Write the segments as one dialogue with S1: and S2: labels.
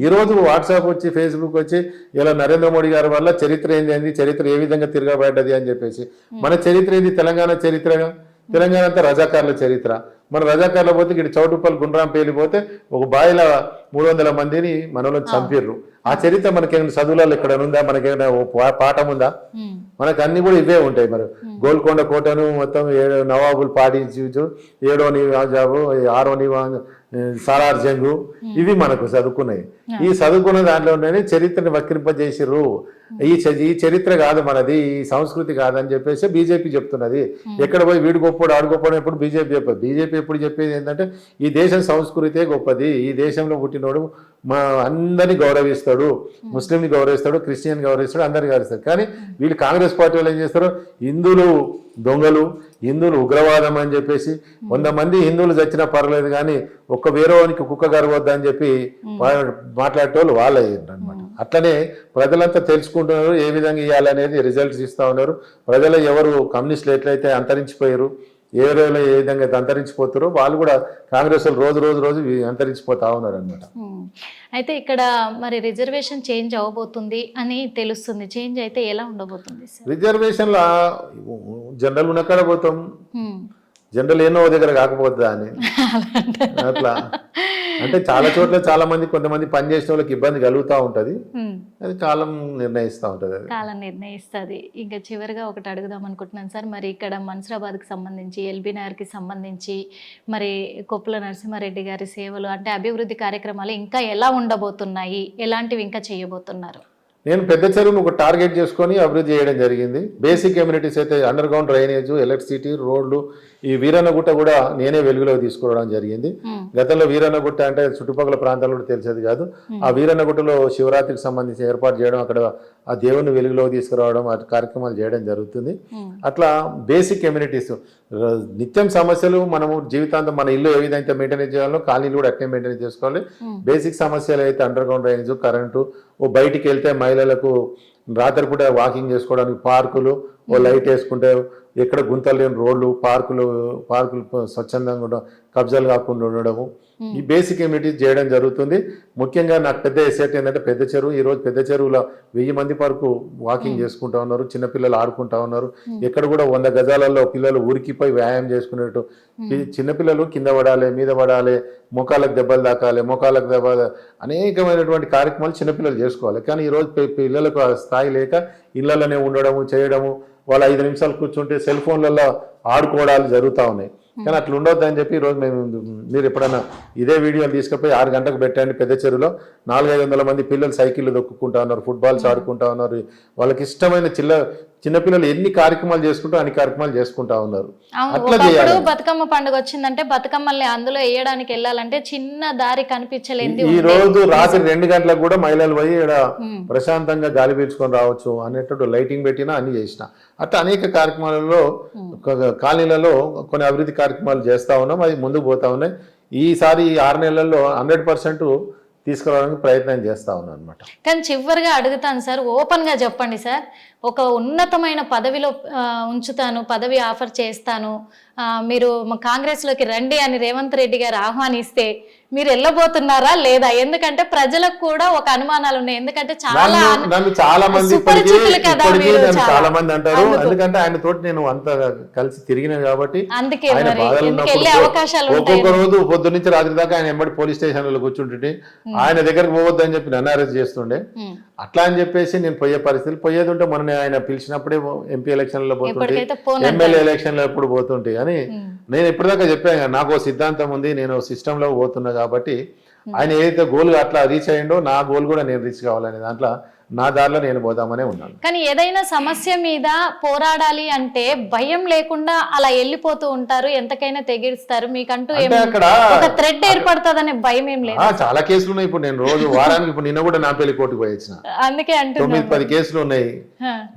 S1: ఈ రోజు వాట్సాప్ వచ్చి ఫేస్బుక్ వచ్చి ఇలా నరేంద్ర మోడీ గారి వల్ల చరిత్ర ఏంది చరిత్ర ఏ విధంగా తిరగబడ్డది అని చెప్పేసి. మన చరిత్ర ఏంది తెలంగాణ చరిత్రగా? తెలంగాణ అంతా రజాకార్ల చరిత్ర. మన రజాకార్ల పోతే ఇక్కడ చౌటుప్పల్ గుండ్రాం పేలిపోతే ఒక బాయిల మూడు వందల మందిని మనలో చంపిర్రు. ఆ చరిత్ర మనకేమైనా చదువులలో ఇక్కడ ఉందా? మనకేమైనా పాఠం ఉందా?
S2: ఉమ్,
S1: మనకు అన్ని కూడా ఇవే ఉంటాయి మరి. గోల్కొండ కోటను మొత్తం ఏడు నవాబులు పాటించు ఏడో నివాజాబు ఆరో నివా సారార్ జంగు ఇవి మనకు చదువుకున్నాయి. ఈ చదువుకున్న దాంట్లోనే చరిత్రని వక్రింపజేసిర్రు. ఈ ఈ చరిత్ర కాదు మనది ఈ సంస్కృతి కాదని చెప్పేసి బీజేపీ చెప్తున్నది. ఎక్కడ పోయి వీడు గొప్పడు ఆడు గొప్పడు ఎప్పుడు బీజేపీ చెప్పదు. బీజేపీ ఎప్పుడు చెప్పేది ఏంటంటే ఈ దేశం సంస్కృతే గొప్పది ఈ దేశంలో పుట్టినోడు మా అందరిని గౌరవిస్తాడు ముస్లింని గౌరవిస్తాడు క్రిస్టియన్ గౌరవిస్తాడు అందరిని గౌరవిస్తాడు. కానీ వీళ్ళు కాంగ్రెస్ పార్టీ వాళ్ళు ఏం చేస్తారు? హిందువులు దొంగలు హిందువులు ఉగ్రవాదం అని చెప్పేసి వంద మంది హిందువులు చచ్చినా పర్లేదు కానీ ఒక్క వేరేవానికి కుక్క గర్వద్దు అని చెప్పి మాట్లాడేటోళ్ళు వాళ్ళే అనమాట అట్లనే ప్రజలంతా తెలుసుకుంటున్నారు ఏ విధంగా ఇవ్వాలనేది రిజల్ట్స్ ఇస్తా ఉన్నారు. ప్రజలు ఎవరు కమ్యూనిస్టులు ఎట్లయితే అంతరించిపోయారు ఏ రోజులో ఏ విధంగా అయితే అంతరించిపోతారో వాళ్ళు కూడా కాంగ్రెస్ రోజు రోజు రోజు అంతరించిపోతా ఉన్నారు అనమాట.
S2: అయితే ఇక్కడ మరి రిజర్వేషన్ చేంజ్ అవ్వబోతుంది అని తెలుస్తుంది. చేంజ్ అయితే ఎలా ఉండబోతుంది
S1: రిజర్వేషన్లో జనరల్ ఉన్న కాడ పోతాం. జనరల్ ఎన్నో దగ్గర కాకపోతుందా అని అట్లా. అంటే చాలా చోట్ల చాలా మంది కొంతమంది పని చేసిన వాళ్ళకి ఇబ్బంది కలుగుతూ ఉంటది. అది కాలం నిర్ణయిస్తూ ఉంటది అది.
S2: కాలం నిర్ణయిస్తుంది. ఇంకా చివరిగా ఒకటి అడుగుదాం అనుకుంటున్నాను సార్. మరి ఇక్కడ మన్సరాబాద్కి సంబంధించి ఎల్బీ నగర్కి సంబంధించి మరి కొప్పుల నరసింహారెడ్డి గారి సేవలు అంటే అభివృద్ధి కార్యక్రమాలు ఇంకా ఎలా ఉండబోతున్నాయి? ఎలాంటివి ఇంకా చేయబోతున్నారు?
S1: నేను పెద్ద చెరువును ఒక టార్గెట్ చేసుకొని అభివృద్ధి చేయడం జరిగింది. బేసిక్ కమ్యూనిటీస్ అయితే అండర్ గ్రౌండ్ డ్రైనేజ్ ఎలక్ట్రిసిటీ రోడ్లు ఈ వీరన్నగుట్ట కూడా నేనే వెలుగులోకి తీసుకురావడం జరిగింది. గతంలో వీరన్నగుట్ట అంటే చుట్టుపక్కల ప్రాంతాల్లో కూడా తెలిసేది కాదు ఆ వీరన్నగుట్టలో శివరాత్రికి సంబంధించి ఏర్పాటు చేయడం అక్కడ ఆ దేవుని వెలుగులోకి తీసుకురావడం ఆ కార్యక్రమాలు చేయడం జరుగుతుంది. అట్లా బేసిక్ కమ్యూనిటీస్ నిత్యం సమస్యలు మనము జీవితాంతం మన ఇల్లు ఏ విధంగా మెయింటైన్ చేయాలో కాలనీలు కూడా అట్నే మెయింటైన్ చేసుకోవాలి. బేసిక్ సమస్యలు అయితే అండర్ గ్రౌండ్ డ్రైనేజ్ కరెంటు ఓ బయటికి వెళ్తే మహిళలకు రాత్రిపూట వాకింగ్ చేసుకోవడానికి పార్కులు ఓ లైట్ వేసుకుంటే ఎక్కడ గుంతలు లేని రోడ్లు పార్కులు పార్కులు స్వచ్ఛందంగా ఉండడం కబ్జాలు కాకుండా ఉండడము. ఈ బేసిక్ కమ్యూనిటీస్ చేయడం జరుగుతుంది. ముఖ్యంగా నాకు పెద్ద ఎసెట్ ఏంటంటే పెద్ద చెరువు. ఈ రోజు పెద్ద చెరువులో వెయ్యి మంది వరకు వాకింగ్ చేసుకుంటా ఉన్నారు చిన్నపిల్లలు ఆడుకుంటా ఉన్నారు. ఎక్కడ కూడా వంద గజాలలో పిల్లలు ఊరికిపోయి వ్యాయామం చేసుకునేట్టు చిన్నపిల్లలు కింద పడాలి మీద పడాలి మోకాళ్ళకు దెబ్బలు తాకాలి మోకాళ్ళకు దెబ్బ అనేకమైనటువంటి కార్యక్రమాలు చిన్నపిల్లలు చేసుకోవాలి. కానీ ఈ రోజు పి- పిల్లలకు స్థాయి లేక ఇళ్ళలోనే ఉండడము చేయడము వాళ్ళు ఐదు నిమిషాలు కూర్చుంటే సెల్ ఫోన్లలో ఆడుకోవడాలు జరుగుతూ ఉన్నాయి. కానీ అట్లా ఉండొద్దు అని చెప్పి ఈరోజు మేము మీరు ఎప్పుడైనా ఇదే వీడియోలు తీసుకుపోయి ఆరు గంటకు పెట్టండి పెద్ద చెరువులో. నాలుగైదు వందల మంది పిల్లలు సైకిళ్ళు దొక్కుకుంటా ఉన్నారు ఫుట్బాల్స్ ఆడుకుంటా ఉన్నారు. వాళ్ళకి ఇష్టమైన చిల్ల చిన్నపిల్లలు ఎన్ని కార్యక్రమాలు చేసుకుంటూ అన్ని కార్యక్రమాలు చేసుకుంటా ఉన్నారు. అట్లా చేయాలి
S2: బతుకమ్మ పండుగ వచ్చిందంటే బతుకమ్మల్ని అందులో వేయడానికి వెళ్ళాలంటే చిన్న దారి కనిపించలేంది
S1: ఈ రోజు రాత్రి రెండు గంటలకు కూడా మహిళలు పోయి
S2: ఉమ్.
S1: ప్రశాంతంగా గాలి పీల్చుకొని రావచ్చు అనేటట్టు లైటింగ్ పెట్టినా అన్ని చేసిన. అట్లా అనేక కార్యక్రమాలలో కాలనీలలో కొన్ని అభివృద్ధి కార్యక్రమాలు చేస్తా ఉన్నాం అది ముందుకు పోతా ఉన్నాయి. ఈసారి ఆరు నెలల్లో హండ్రెడ్ పర్సెంట్ తీసుకురావడానికి ప్రయత్నం చేస్తా ఉన్నాను అనమాట
S2: కానీ చివరిగా అడుగుతాను సార్ ఓపెన్గా చెప్పండి సార్. ఒక ఉన్నతమైన పదవిలో ఉంచుతాను పదవి ఆఫర్ చేస్తాను. మీరు మా కాంగ్రెస్లోకి రండి అని రేవంత్ రెడ్డి గారు ఆహ్వానిస్తే మీరు వెళ్ళబోతున్నారా లేదా ఎందుకంటే ప్రజలకు కూడా ఒక అనుమానాలు ఉన్నాయి ఎందుకంటే చాలా
S1: నన్ను చాలా మంది
S2: చాలా.
S1: మంది అంటారు. ఎందుకంటే ఆయన తోటి నేను అంత కలిసి తిరిగిన కాబట్టి
S2: అందుకే అవకాశాలు
S1: ఒక్కొక్క రోజు పొద్దు నుంచి రాత్రి దాకా ఆయన ఎంబడి పోలీస్ స్టేషన్లో కూర్చుంటుంటే ఆయన దగ్గరకు పోవద్దు అని చెప్పి నన్ను అరెస్ట్ చేస్తుండే. అట్లా అని చెప్పేసి నేను పోయే పరిస్థితి పోయేది ఉంటే మొన్న ఆయన పిలిచినప్పుడే ఎంపీ ఎలక్షన్లో పోతుంటే. ఎమ్మెల్యే ఎలక్షన్లో ఎప్పుడు పోతుంటే అని. నేను ఇప్పటిదాకా చెప్పాను నాకు సిద్ధాంతం ఉంది నేను సిస్టంలో పోతున్నా కాబట్టి ఆయన ఏదైతే గోల్ అట్లా రీచ్ అయ్యిండో నా గోల్ కూడా నేను రీచ్ కావాలనే దాంట్లో నా దారిలో నేను పోదామనే ఉన్నాను.
S2: కానీ ఏదైనా సమస్య మీద పోరాడాలి అంటే భయం లేకుండా అలా వెళ్ళిపోతూ ఉంటారు. ఎంతకైనా తెగిస్తారు. మీకంటూ
S1: అంటే అక్కడ
S2: ఒక థ్రెడ్ ఏర్పడుతుందనే భయం ఏం లేదు.
S1: చాలా కేసులు ఉన్నాయి. ఇప్పుడు నేను రోజు వారానికి ఇప్పుడు నిన్న కూడా నా పెళ్ళి కోర్టుకు పోయి వచ్చిన
S2: అందుకే
S1: తొమ్మిది
S2: అంటున్నాను
S1: పది కేసులు ఉన్నాయి.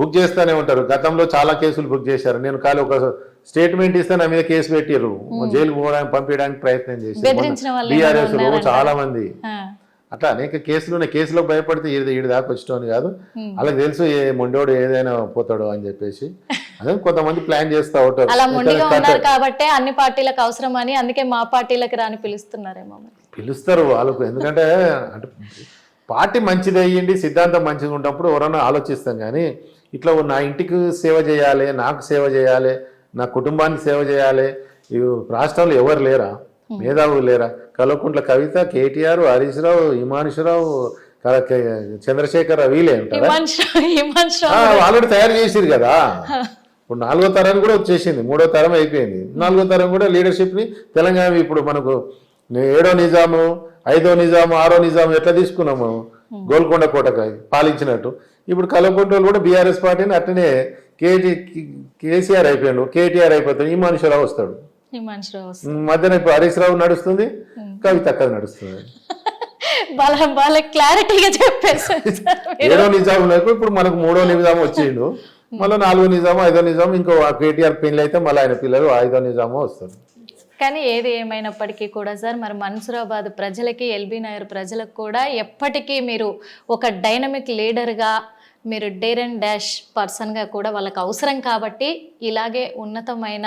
S1: బుక్ చేస్తానే ఉంటారు. గతంలో చాలా కేసులు బుక్ చేశారు. నేను ఖాళీ ఒక స్టేట్మెంట్ ఇస్తే నా మీద కేసు పెట్టారు జైలుకు పోవడానికి పంపించడానికి ప్రయత్నం చేశారు బీఆర్ఎస్? చాలా మంది. అట్లా అనేక కేసులు ఉన్నాయి కేసులకు భయపడితే ఈడి ఈడి దాకా వచ్చేటోని కాదు. వాళ్ళకి తెలుసు ఏ మొండోడు ఏదైనా పోతాడు అని చెప్పేసి. అదే కొంతమంది ప్లాన్ చేస్తా ఉంటారు.
S2: అలా మొండిగా ఉన్నారు కాబట్టే అన్ని పార్టీలకు అవసరం అని అందుకే మా పార్టీలకు రాని పిలుస్తున్నారేమో.
S1: పిలుస్తారు వాళ్ళకు ఎందుకంటే అంటే పార్టీ మంచిది అయ్యింది సిద్ధాంతం మంచిగా ఉన్నప్పుడు ఎవరన్నా ఆలోచిస్తాం కానీ ఇట్లా నా ఇంటికి సేవ చేయాలి నాకు సేవ చేయాలి నా కుటుంబానికి సేవ చేయాలి. ఈ రాష్ట్రంలో ఎవరు లేరా? మేధావులు లేరా? కల్వకుంట్ల కవిత కేటీఆర్ హరీష్ రావు క- చంద్రశేఖర్ రావు వీలే అంటారా ఆల్రెడీ తయారు చేసిరు కదా? ఇప్పుడు నాలుగో తరం కూడా వచ్చేసింది. మూడో తరం అయిపోయింది. నాలుగో తరం కూడా లీడర్షిప్ని తెలంగాణ ఇప్పుడు మనకు ఏడో నిజాము ఐదో నిజాము ఆరో నిజాము ఎట్లా తీసుకున్నాము? గోల్కొండ కోటకు పాలించినట్టు. ఇప్పుడు కలవకుంటలు కూడా బీఆర్ఎస్ పార్టీని అట్లనే కేటీ కేసీఆర్ అయిపోయాడు. కేటీఆర్ అయిపోతాడు ఈ మనుషురావు వస్తాడు.
S2: హిమాన్ షా
S1: మధ్యన ఇప్పుడు హరీష్ రావు నడుస్తుంది కవిత అక్కడ నడుస్తుంది.
S2: బాగా బాగా క్లారిటీగా మీరు.
S1: ఏడో నిజాములకు ఇప్పుడు మనకు మూడో నిజాం వచ్చిండు. మళ్ళీ నాలుగో నిజాము ఐదో నిజాం ఇంకో కేటీఆర్ పెళ్ళి అయితే మళ్ళీ ఆయన పిల్లలు ఐదో నిజాము వస్తారు.
S2: కానీ ఏది ఏమైనప్పటికీ కూడా సార్ మరి మన్సూరాబాద్ ప్రజలకి ఎల్బీ నగర్ ప్రజలకు కూడా ఎప్పటికీ మీరు ఒక డైనమిక్ లీడర్గా మీరు డేర్ అండ్ డాష్ పర్సన్గా కూడా వాళ్ళకి అవసరం కాబట్టి ఇలాగే ఉన్నతమైన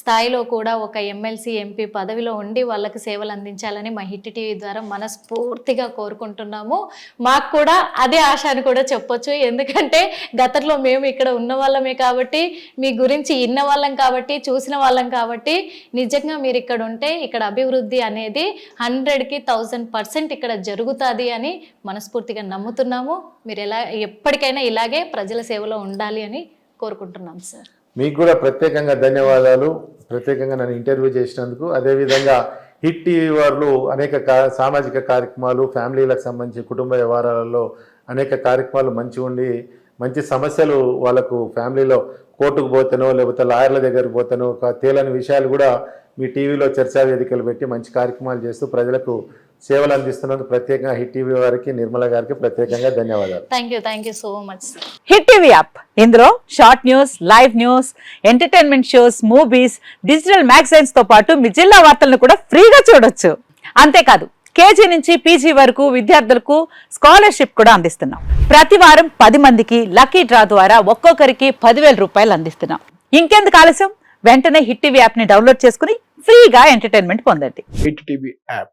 S2: స్థాయిలో కూడా ఒక ఎమ్మెల్సీ ఎంపీ పదవిలో ఉండి వాళ్ళకి సేవలు అందించాలని మా హిట్ టీవీ ద్వారా మనస్ఫూర్తిగా కోరుకుంటున్నాము. మాకు కూడా అదే ఆశ అని కూడా చెప్పొచ్చు. ఎందుకంటే గతంలో మేము ఇక్కడ ఉన్న వాళ్ళమే కాబట్టి మీ గురించి ఇన్న వాళ్ళం కాబట్టి చూసిన వాళ్ళం కాబట్టి నిజంగా మీరు ఇక్కడ ఉంటే ఇక్కడ అభివృద్ధి అనేది హండ్రెడ్కి థౌజండ్ పర్సెంట్ ఇక్కడ జరుగుతుంది అని మనస్ఫూర్తిగా నమ్ముతున్నాము. మీరు ఎలా ఎప్పటికైనా ఇలాగే ప్రజల సేవలో ఉండాలి అని కోరుకుంటున్నాం సార్.
S1: మీకు కూడా ప్రత్యేకంగా ధన్యవాదాలు. ప్రత్యేకంగా నన్ను ఇంటర్వ్యూ చేసినందుకు. అదేవిధంగా హిట్ టీవీ వారు అనేక సామాజిక కార్యక్రమాలు ఫ్యామిలీలకు సంబంధించి కుటుంబ వ్యవహారాలలో అనేక కార్యక్రమాలు మంచి ఉండి మంచి సమస్యలు వాళ్ళకు ఫ్యామిలీలో కోర్టుకు పోతానో లేకపోతే లాయర్ల దగ్గరికి పోతానో తేలని విషయాలు కూడా మీ టీవీలో చర్చా వేదికలు పెట్టి మంచి కార్యక్రమాలు చేస్తూ ప్రజలకు సేవలు అందిస్తున్నందుకు ప్రత్యేకంగా హిట్ టీవీ వారికి నిర్మల గారికి ప్రత్యేకంగా ధన్యవాదాలు.
S2: Thank you thank you so much
S3: hit TV app. ఇందులో short news live news entertainment shows movies digital మ్యాగజైన్స్తో పాటు మీ జిల్లా వార్తలను కూడా ఫ్రీగా చూడొచ్చు. అంతేకాదు కేజీ నుంచి పీజీ వరకు విద్యార్థులకు స్కాలర్షిప్ కూడా అందిస్తున్నాం. ప్రతి వారం పది మందికి లక్కీ డ్రా ద్వారా ఒక్కొక్కరికి పదివేల రూపాయలు అందిస్తున్నాం. ఇంకెందుకు ఆలస్యం? వెంటనే హిట్ టీవీ యాప్ని డౌన్లోడ్ చేసుకుని ఫ్రీగా ఎంటర్టైన్మెంట్ పొందండి.
S4: Hit TV app.